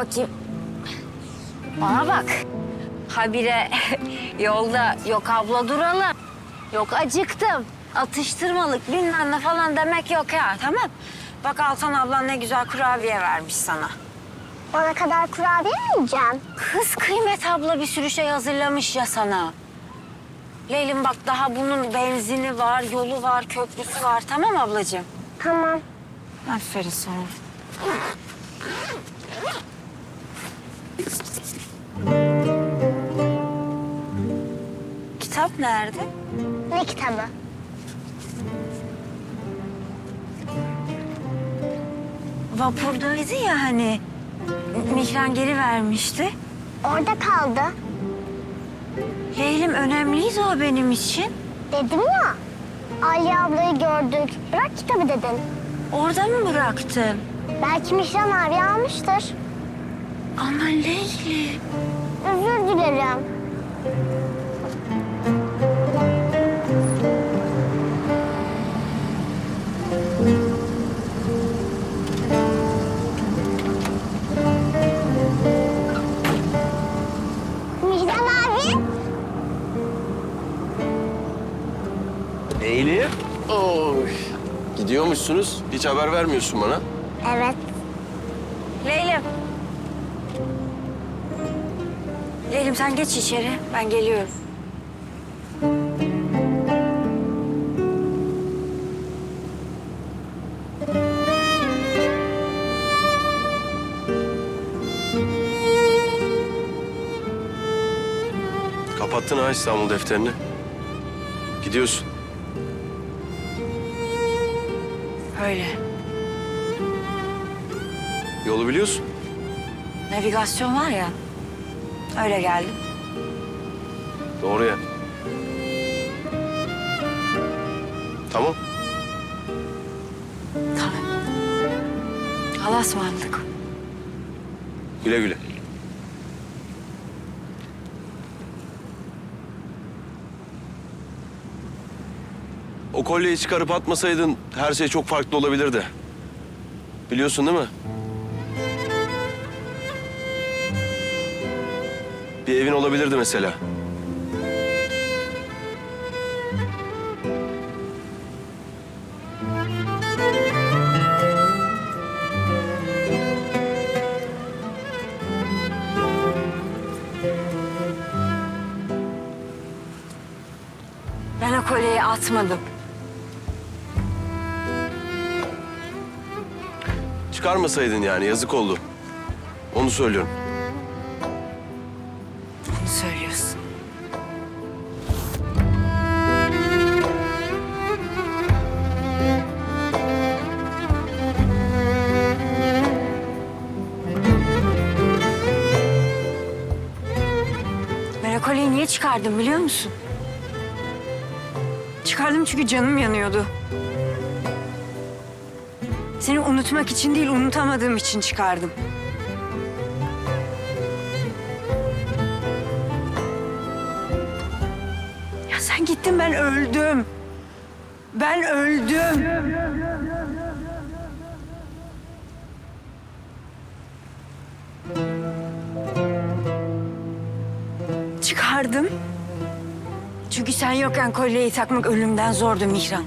bakayım. Bana bak. Habire yolda yok abla duralım. Yok acıktım. Atıştırmalık bilmem ne falan demek yok ya tamam. Bak Altan ablan ne güzel kurabiye vermiş sana. Ona kadar kurabiye mi yiyeceğim? Kız kıymet abla bir sürü şey hazırlamış ya sana. Leylim bak daha bunun benzini var, yolu var, köprüsü var. Tamam ablacığım? Tamam. Aferin sana. Kitap nerede? Ne kitabı? Vapurdaydı ya hani. Mihran geri vermişti. Orada kaldı. Leylim önemliydi o benim için. Dedim ya. Ali ablayı gördük. Bırak kitabı dedin. Orada mı bıraktın? Belki Mihran abi almıştır. Ama Leyli. Özür dilerim. Mihran abi. Eylül. Oy. Gidiyormuşsunuz. Hiç haber vermiyorsun bana. Evet. Leylim. Leylim sen geç içeri. Ben geliyorum. Kapattın ha İstanbul defterini. Gidiyorsun. Öyle. Yolu biliyorsun. Navigasyon var ya. Öyle geldim. Doğru ya. Tamam. Tamam. Allah'a ısmarladık. Güle güle. O kolyeyi çıkarıp atmasaydın her şey çok farklı olabilirdi. Biliyorsun değil mi? Bir evin olabilirdi mesela. Ben o kolyeyi atmadım. Çıkarmasaydın yani yazık oldu. Onu söylüyorum. Söylüyorsun. Kolyeyi niye çıkardım biliyor musun? Çıkardım çünkü canım yanıyordu. Seni unutmak için değil, unutamadığım için çıkardım. Sen gittin ben öldüm. Ben öldüm. Çıkardım. Çünkü sen yokken kolyeyi takmak ölümden zordu Mihran.